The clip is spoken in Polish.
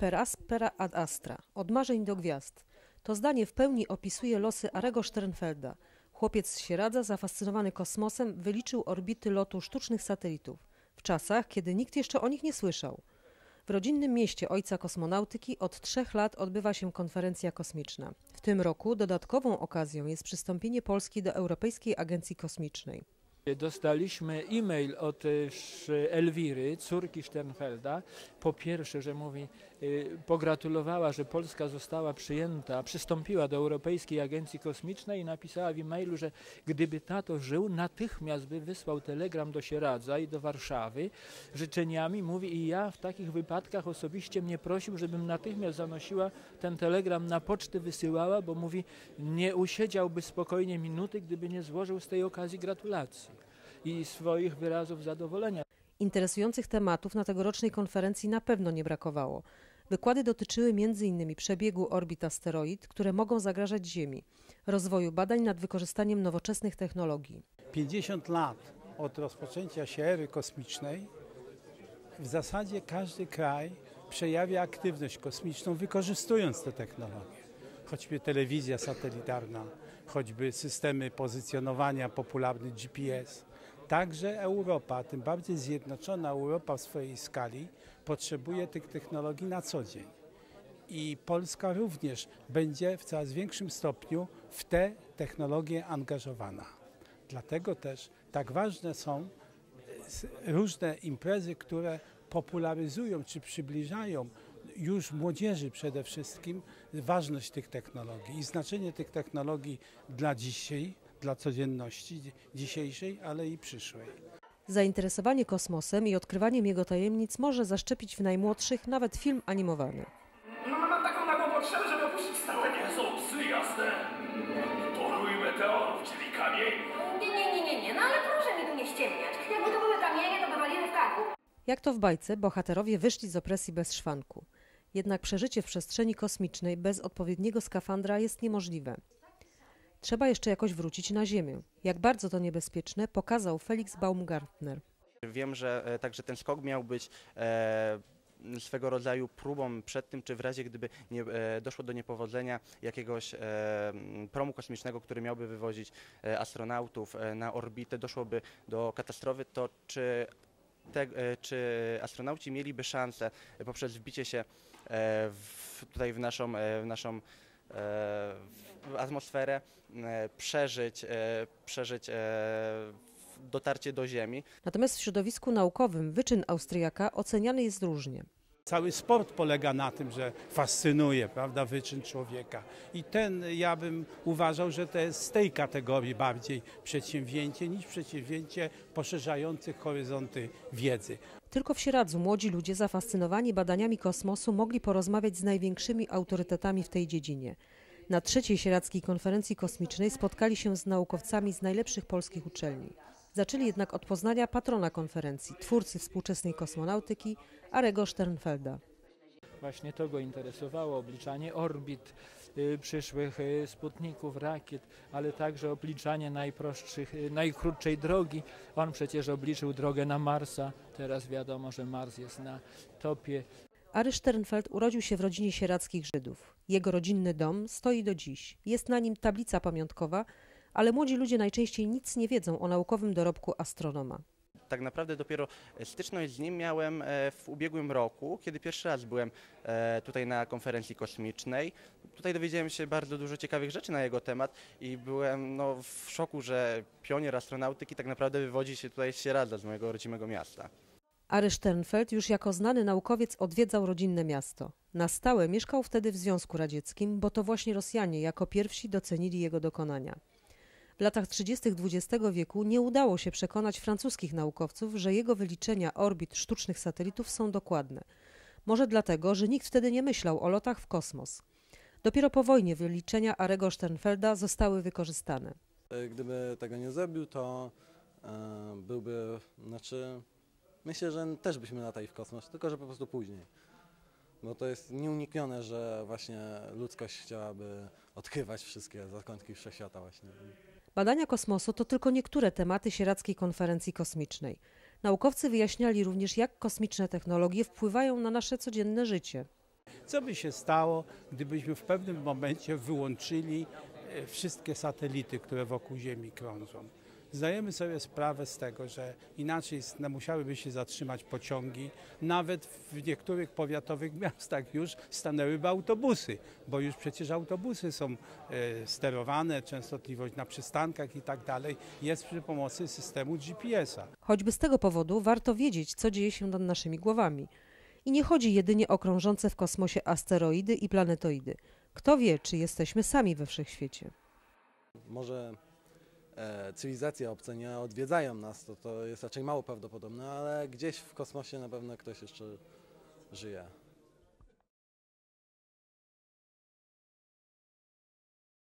Per aspera ad astra, od marzeń do gwiazd. To zdanie w pełni opisuje losy Arego Sternfelda. Chłopiec z Sieradza, zafascynowany kosmosem, wyliczył orbity lotu sztucznych satelitów w czasach, kiedy nikt jeszcze o nich nie słyszał. W rodzinnym mieście ojca kosmonautyki od trzech lat odbywa się konferencja kosmiczna. W tym roku dodatkową okazją jest przystąpienie Polski do Europejskiej Agencji Kosmicznej. Dostaliśmy e-mail od e, Elwiry, córki Sternfelda. Po pierwsze, że mówi, pogratulowała, że Polska została przyjęta, przystąpiła do Europejskiej Agencji Kosmicznej i napisała w e-mailu, że gdyby tato żył, natychmiast by wysłał telegram do Sieradza i do Warszawy życzeniami. Mówi i ja w takich wypadkach osobiście mnie prosił, żebym natychmiast zanosiła ten telegram na pocztę, wysyłała, bo mówi, nie usiedziałby spokojnie minuty, gdyby nie złożył z tej okazji gratulacji i swoich wyrazów zadowolenia. Interesujących tematów na tegorocznej konferencji na pewno nie brakowało. Wykłady dotyczyły m.in. przebiegu orbit asteroid, które mogą zagrażać Ziemi, rozwoju badań nad wykorzystaniem nowoczesnych technologii. 50 lat od rozpoczęcia się ery kosmicznej w zasadzie każdy kraj przejawia aktywność kosmiczną wykorzystując te technologie. Choćby telewizja satelitarna, choćby systemy pozycjonowania popularny GPS. Także Europa, tym bardziej zjednoczona Europa w swojej skali, potrzebuje tych technologii na co dzień. I Polska również będzie w coraz większym stopniu w te technologie angażowana. Dlatego też tak ważne są s- różne imprezy, które popularyzują czy przybliżają już młodzieży przede wszystkim ważność tych technologii i znaczenie tych technologii dla dzisiaj, dla codzienności dzi- dzisiejszej, ale i przyszłej. Zainteresowanie kosmosem i odkrywaniem jego tajemnic może zaszczepić w najmłodszych nawet film animowany. No mam taką nagłą potrzebę, żeby opuścić stałe. Nie są psy, jasne. Toruj meteorów, czyli kamieni. Nie, nie, nie, nie, nie, no ale proszę mi tu nie ściemniać. Jakby to były kamienie, to by waliły w karku. Jak to w bajce, bohaterowie wyszli z opresji bez szwanku. Jednak przeżycie w przestrzeni kosmicznej bez odpowiedniego skafandra jest niemożliwe. Trzeba jeszcze jakoś wrócić na Ziemię. Jak bardzo to niebezpieczne, pokazał Felix Baumgartner. Wiem, że e, także ten skok miał być e, swego rodzaju próbą przed tym, czy w razie gdyby nie, e, doszło do niepowodzenia jakiegoś promu kosmicznego, który miałby wywozić astronautów na orbitę, doszłoby do katastrofy, to czy, te, czy astronauci mieliby szansę poprzez wbicie się w, tutaj w naszą, w naszą atmosferę e, przeżyć, e, przeżyć e, dotarcie do Ziemi. Natomiast w środowisku naukowym wyczyn Austriaka oceniany jest różnie. Cały sport polega na tym, że fascynuje, prawda, wyczyn człowieka. I ten, ja bym uważał, że to jest z tej kategorii bardziej przedsięwzięcie niż przedsięwzięcie poszerzające horyzonty wiedzy. Tylko w Sieradzu młodzi ludzie zafascynowani badaniami kosmosu mogli porozmawiać z największymi autorytetami w tej dziedzinie. Na trzeciej Sieradzkiej Konferencji Kosmicznej spotkali się z naukowcami z najlepszych polskich uczelni. Zaczęli jednak od poznania patrona konferencji, twórcy współczesnej kosmonautyki, Arego Sternfelda. Właśnie to go interesowało, obliczanie orbit przyszłych y, sputników, rakiet, ale także obliczanie najprostszych, y, najkrótszej drogi. On przecież obliczył drogę na Marsa, teraz wiadomo, że Mars jest na topie Ary Sternfeld urodził się w rodzinie sieradzkich Żydów. Jego rodzinny dom stoi do dziś. Jest na nim tablica pamiątkowa, ale młodzi ludzie najczęściej nic nie wiedzą o naukowym dorobku astronoma. Tak naprawdę dopiero styczność z nim miałem e, w ubiegłym roku, kiedy pierwszy raz byłem e, tutaj na konferencji kosmicznej. Tutaj dowiedziałem się bardzo dużo ciekawych rzeczy na jego temat i byłem no, w szoku, że pionier astronautyki tak naprawdę wywodzi się tutaj z Sieradza, z mojego rodzimego miasta. Ary Sternfeld już jako znany naukowiec odwiedzał rodzinne miasto. Na stałe mieszkał wtedy w Związku Radzieckim, bo to właśnie Rosjanie jako pierwsi docenili jego dokonania. W latach 30. XX wieku nie udało się przekonać francuskich naukowców, że jego wyliczenia orbit sztucznych satelitów są dokładne. Może dlatego, że nikt wtedy nie myślał o lotach w kosmos. Dopiero po wojnie wyliczenia Arego Sternfelda zostały wykorzystane. E, Gdyby tego nie zrobił, to e, byłby, znaczy, myślę, że też byśmy latali w kosmos, tylko że po prostu później. Bo to jest nieuniknione, że właśnie ludzkość chciałaby odkrywać wszystkie zakątki wszechświata właśnie. Badania kosmosu to tylko niektóre tematy Sieradzkiej Konferencji Kosmicznej. Naukowcy wyjaśniali również, jak kosmiczne technologie wpływają na nasze codzienne życie. Co by się stało, gdybyśmy w pewnym momencie wyłączyli e, wszystkie satelity, które wokół Ziemi krążą? Zdajemy sobie sprawę z tego, że inaczej no, musiałyby się zatrzymać pociągi. Nawet w niektórych powiatowych miastach już stanęłyby autobusy, bo już przecież autobusy są e, sterowane, częstotliwość na przystankach i tak dalej jest przy pomocy systemu GPS-a. Choćby z tego powodu warto wiedzieć, co dzieje się nad naszymi głowami. I nie chodzi jedynie o krążące w kosmosie asteroidy i planetoidy. Kto wie, czy jesteśmy sami we wszechświecie. Może cywilizacje obce nie odwiedzają nas, to, to jest raczej mało prawdopodobne, ale gdzieś w kosmosie na pewno ktoś jeszcze żyje.